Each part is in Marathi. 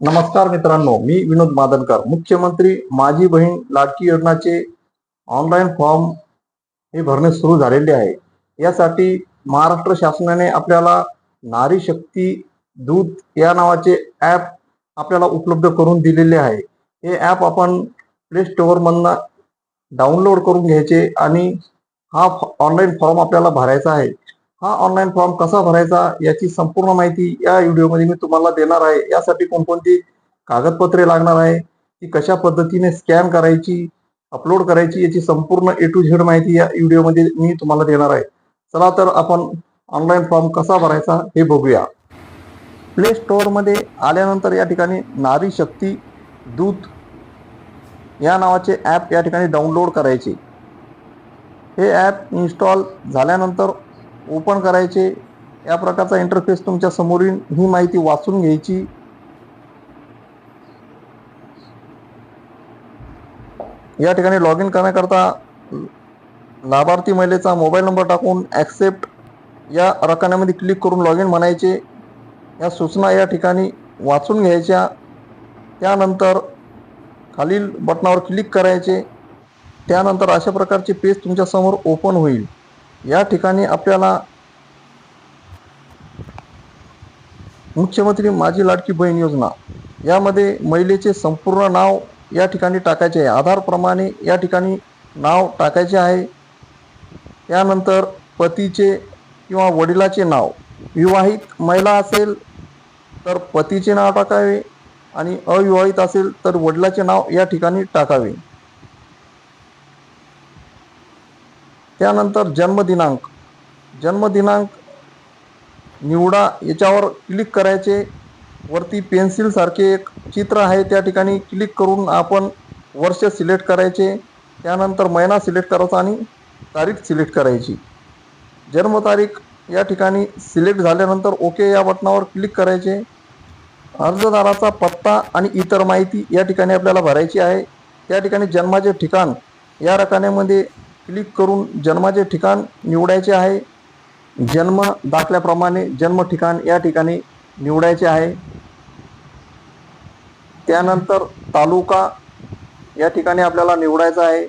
नमस्कार मित्रांनो मी विनोद मादनकर मुख्यमंत्री माझी बहीण लाडकी योजनाचे ऑनलाईन फॉर्म हे भरणे सुरू झालेले आहे. यासाठी महाराष्ट्र शासनाने आपल्याला नारी शक्ती दूत या नावाचे ॲप आपल्याला उपलब्ध करून दिलेले आहे. हे ॲप आपण प्ले स्टोअरमधनं डाउनलोड करून घ्यायचे आणि हा ऑनलाईन फॉर्म आपल्याला भरायचा आहे. हा ऑनलाईन फॉर्म कसा भरायचा याची संपूर्ण माहिती या व्हिडिओमध्ये मी तुम्हाला देणार आहे. यासाठी कोणकोणती कागदपत्रे लागणार आहे ती कशा पद्धतीने स्कॅन करायची अपलोड करायची याची संपूर्ण ए टू झेड माहिती या व्हिडिओमध्ये मी तुम्हाला देणार आहे. चला तर आपण ऑनलाईन फॉर्म कसा भरायचा हे बघूया. प्ले स्टोअरमध्ये आल्यानंतर या ठिकाणी नारी शक्ती दूत या नावाचे ॲप या ठिकाणी डाउनलोड करायचे. हे ॲप इन्स्टॉल झाल्यानंतर ओपन करायचे. या प्रकारचा इंटरफेस तुमच्या समोरील ही माहिती वाचून घ्यायची. या ठिकाणी लॉग इन करण्याकरता लाभार्थी महिलेचा मोबाईल नंबर टाकून ॲक्सेप्ट या रकान्यामध्ये क्लिक करून लॉग इन म्हणायचे. या सूचना या ठिकाणी वाचून घ्यायच्या. त्यानंतर खालील बटनावर क्लिक करायचे. त्यानंतर अशा प्रकारचे पेज तुमच्यासमोर ओपन होईल. या ठिकाणी आपल्याला मुख्यमंत्री माझी लाडकी बहीण योजना यामध्ये महिलेचे संपूर्ण नाव या ठिकाणी टाकायचे आहे. आधारप्रमाणे या ठिकाणी नाव टाकायचे आहे. त्यानंतर पतीचे किंवा वडिलाचे नाव. विवाहित महिला असेल तर पतीचे नाव टाकावे आणि अविवाहित असेल तर वडिलाचे नाव या ठिकाणी टाकावे. त्यानंतर जन्मदिनांक. जन्मदिनांक निवडा याच्यावर क्लिक करायचे. वरती पेन्सिलसारखे एक चित्र आहे त्या ठिकाणी क्लिक करून आपण वर्ष सिलेक्ट करायचे. त्यानंतर महिना सिलेक्ट करायचा आणि तारीख सिलेक्ट करायची. जन्मतारीख या ठिकाणी सिलेक्ट झाल्यानंतर ओके या बटनावर क्लिक करायचे. अर्जदाराचा पत्ता आणि इतर माहिती या ठिकाणी आपल्याला भरायची आहे. त्या ठिकाणी जन्माचे ठिकाण या रकान्यामध्ये क्लिक करून जन्माचे ठिकाण निवडायचे आहे. जन्म दाखल्याप्रमाणे जन्म ठिकाण या ठिकाणी निवडायचे आहे. त्यानंतर तालुका या ठिकाणी आपल्याला निवडायचा आहे.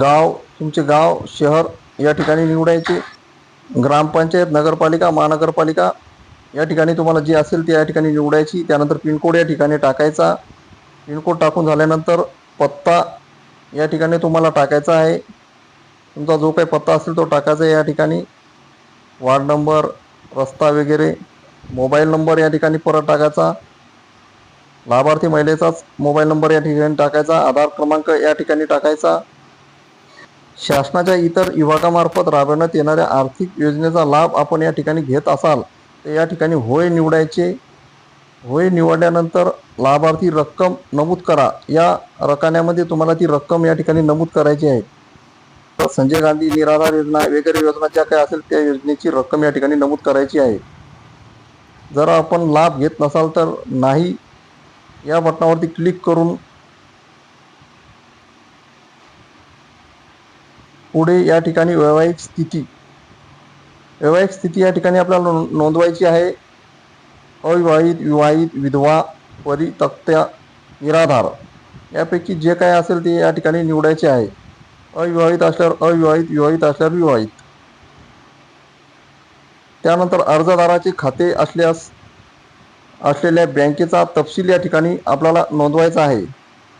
गाव तुमचे गाव शहर या ठिकाणी निवडायचे. ग्रामपंचायत नगरपालिका महानगरपालिका या ठिकाणी तुम्हाला जी असेल ती या ठिकाणी निवडायची. त्यानंतर पिनकोड या ठिकाणी टाकायचा. पिनकोड टाकून झाल्यानंतर पत्ता या ठिकाणी तुम्हाला टाकायचा आहे. तुमचा जो काही पत्ता असेल तो टाकायचा या ठिकाणी. वार्ड नंबर रस्ता वगैरे मोबाईल नंबर या ठिकाणी परत टाकायचा. लाभार्थी महिलेचाच मोबाईल नंबर या ठिकाणी टाकायचा. आधार क्रमांक या ठिकाणी टाकायचा. शासनाच्या इतर विभागामार्फत राबवण्यात येणाऱ्या आर्थिक योजनेचा लाभ आपण या ठिकाणी घेत असाल तर या ठिकाणी होय निवडायचे. होय निवडल्यानंतर लाभार्थी रक्कम नमूद करा. या रकान्यामध्ये तुम्हाला ती रक्कम या ठिकाणी नमूद करायची आहे. तर संजय गांधी निराधार योजना वगैरे योजना ज्या काय असेल त्या योजनेची रक्कम या ठिकाणी नमूद करायची आहे. जर आपण लाभ घेत नसाल तर नाही या बटनावरती क्लिक करून पुढे या ठिकाणी वैवाहिक स्थिती वैवाहिक स्थिती या ठिकाणी आपल्याला नोंदवायची आहे. अविवाहित विवाहित विधवा परितक्त्या निराधार यापैकी जे काय असेल ते या ठिकाणी निवडायचे आहे. अविवाहित असल्यावर अविवाहित विवाहित असल्यावर विवाहित. त्यानंतर अर्जदाराचे खाते असल्यास असलेल्या बँकेचा तपशील या ठिकाणी आपल्याला नोंदवायचा आहे.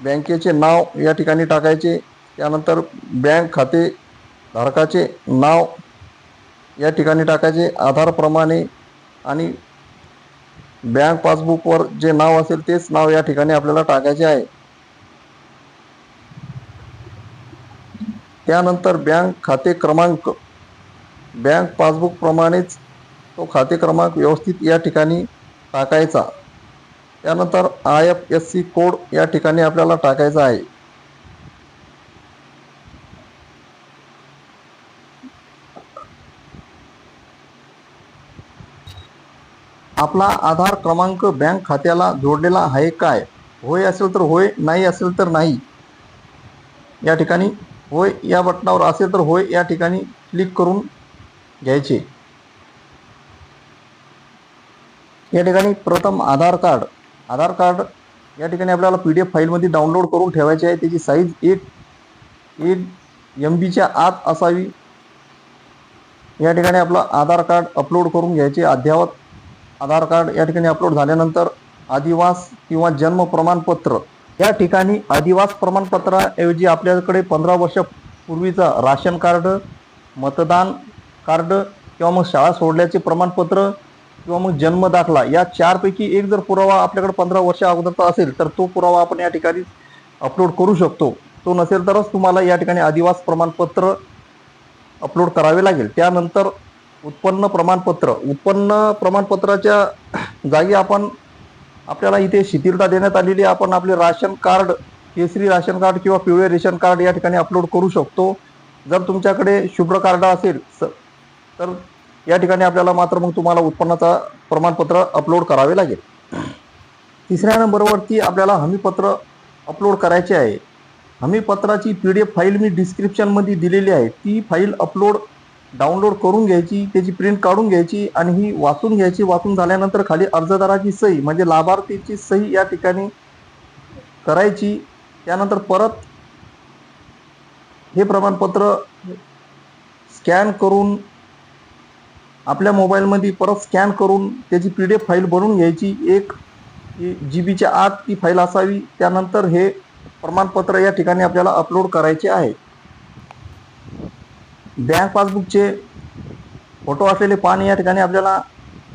बँकेचे नाव या ठिकाणी टाकायचे. त्यानंतर बँक खाते धारकाचे नाव या ठिकाणी टाकायचे आधारप्रमाणे आणि बँक पासबुकवर जे नाव असेल तेच नाव या ठिकाणी आपल्याला टाकायचे आहे. त्यानंतर बँक खाते क्रमांक बँक पासबुकप्रमाणेच तो खाते क्रमांक व्यवस्थित या ठिकाणी टाकायचा. त्यानंतर I F S C code या ठिकाणी आपल्याला टाकायचा आहे. आपला आधार क्रमांक बँक खात्याला जोडलेला आहे काय? होय असेल तर होय नाही असेल तर नाही. या ठिकाणी होय या बटनावर असेल तर होय या ठिकाणी क्लिक करून घ्यायचे. या ठिकाणी प्रथम आधार कार्ड. आधार कार्ड या ठिकाणी आपल्याला पी डी एफ फाईलमध्ये डाउनलोड करून ठेवायचे आहे. त्याची साईज एक एक एम बीच्या आत असावी. या ठिकाणी आपलं आधार कार्ड अपलोड करून घ्यायचे. अद्ययावत आधार कार्ड या ठिकाणी अपलोड झाल्यानंतर आदिवास किंवा जन्म प्रमाणपत्र या ठिकाणी आदिवास प्रमाणपत्राऐवजी आपल्याकडे पंधरा वर्षापूर्वीचा राशन कार्ड मतदान कार्ड किंवा मग शाळा सोडल्याचे प्रमाणपत्र किंवा मग जन्म दाखला या चारपैकी एक जर पुरावा आपल्याकडे पंधरा वर्ष अगोदरचा असेल तर तो पुरावा आपण या ठिकाणी अपलोड करू शकतो. तो नसेल तरच तुम्हाला या ठिकाणी आदिवास प्रमाणपत्र अपलोड करावे लागेल. त्यानंतर उत्पन्न प्रमाणपत्र. उत्पन्न प्रमाणपत्राच्या जागी आपण आपल्याला इथे शिथिलता देण्यात आलेली आहे. आपण आपले राशन कार्ड केसरी राशन कार्ड किंवा पिवळे रेशन कार्ड या ठिकाणी अपलोड करू शकतो. जर तुमच्याकडे शुभ्र कार्ड असेल स- तर या ठिकाणी आपल्याला मात्र मग तुम्हाला उत्पन्नाचा प्रमाणपत्र अपलोड करावे लागेल. तिसऱ्या नंबरवरती आपल्याला हमीपत्र अपलोड करायचे आहे. हमीपत्राची पी डी एफ फाईल मी डिस्क्रिप्शनमध्ये दिलेली आहे. ती फाईल अपलोड डाउनलोड करून घ्यायची त्याची प्रिंट काढून घ्यायची आणि ही वाचून घ्यायची. वाचून झाल्यानंतर खाली अर्जदाराची सही म्हणजे लाभार्थीची सही या ठिकाणी करायची. त्यानंतर परत हे प्रमाणपत्र स्कॅन करून आपल्या मोबाईलमध्ये परत स्कॅन करून त्याची पी डी एफ फाईल बनवून घ्यायची. एक जी बीच्या आत ती फाईल असावी. त्यानंतर हे प्रमाणपत्र या ठिकाणी आपल्याला अपलोड करायचे आहे. बँक पासबुकचे फोटो असलेले पान या ठिकाणी आपल्याला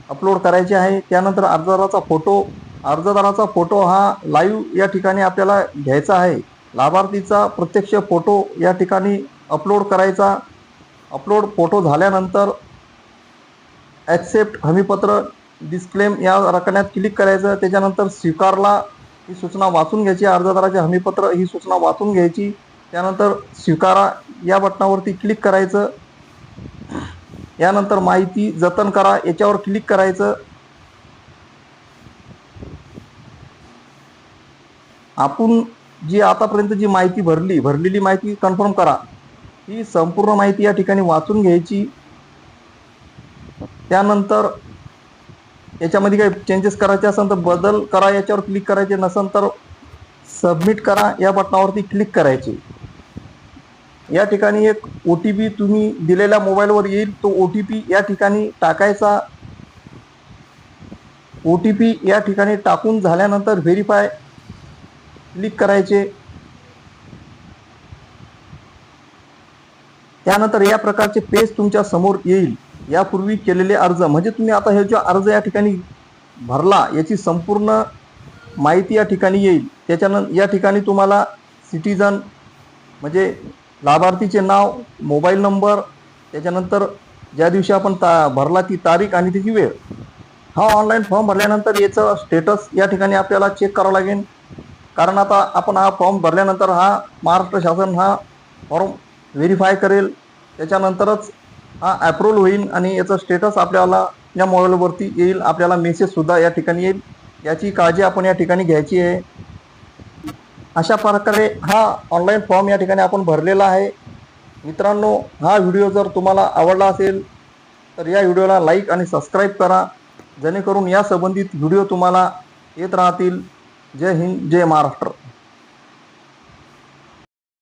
अपलोड करायचे आहे. त्यानंतर अर्जदाराचा फोटो अर्जदाराचा फोटो हा लाईव्ह या ठिकाणी आपल्याला घ्यायचा आहे. लाभार्थीचा प्रत्यक्ष फोटो या ठिकाणी अपलोड करायचा. अपलोड फोटो झाल्यानंतर ॲक्सेप्ट हमीपत्र डिस्क्लेम या रकण्यात क्लिक करायचं. त्याच्यानंतर स्वीकारला ही सूचना वाचून घ्यायची. अर्जदाराचे हमीपत्र ही सूचना वाचून घ्यायची. त्यानंतर स्वीकारा या बटनावरती क्लिक करायचं. यानंतर माहिती जतन करा याच्यावर क्लिक करायचं. आपण जी आतापर्यंत जी माहिती भरली भरलेली माहिती कन्फर्म करा. ही संपूर्ण माहिती या ठिकाणी वाचून घ्यायची. त्यानंतर याच्यामध्ये काही चेंजेस करायचे असेल तर बदल करा याच्यावर क्लिक करायचे. नसेल तर सबमिट करा या बटनावरती क्लिक करायचे. या ठिकाणी एक ओ टी पी तुम्ही दिलेल्या मोबाईलवर येईल. तो ओ टी पी या ठिकाणी टाकायचा. ओ टी पी या ठिकाणी टाकून झाल्यानंतर व्हेरीफाय क्लिक करायचे. त्यानंतर या प्रकारचे पेज तुमच्यासमोर येईल. यापूर्वी केलेले अर्ज म्हणजे तुम्ही आता हे जो अर्ज या ठिकाणी भरला याची संपूर्ण माहिती या ठिकाणी येईल. त्याच्यानं या ठिकाणी तुम्हाला सिटीजन म्हणजे लाभार्थीचे नाव मोबाईल नंबर त्याच्यानंतर ज्या दिवशी आपण ता भरला ती तारीख आणि त्याची वेळ हा ऑनलाईन फॉर्म भरल्यानंतर याचं स्टेटस या ठिकाणी आपल्याला चेक करावं लागेल. कारण आता आपण हा फॉर्म भरल्यानंतर हा महाराष्ट्र शासन हा फॉर्म व्हेरीफाय करेल. त्याच्यानंतरच हा ॲप्रुव्हल होईल आणि याचं स्टेटस आपल्याला या मोबाईलवरती येईल. आपल्याला मेसेजसुद्धा या ठिकाणी येईल. याची काळजी आपण या ठिकाणी घ्यायची आहे. अशा प्रकारे हा ऑनलाईन फॉर्म या ठिकाणी आपण भरलेला आहे. मित्रांनो हा व्हिडिओ जर तुम्हाला आवडला असेल तर या व्हिडिओला लाईक आणि सबस्क्राईब करा. जेणेकरून या संबंधित व्हिडिओ तुम्हाला येत राहतील. जय हिंद जय महाराष्ट्र.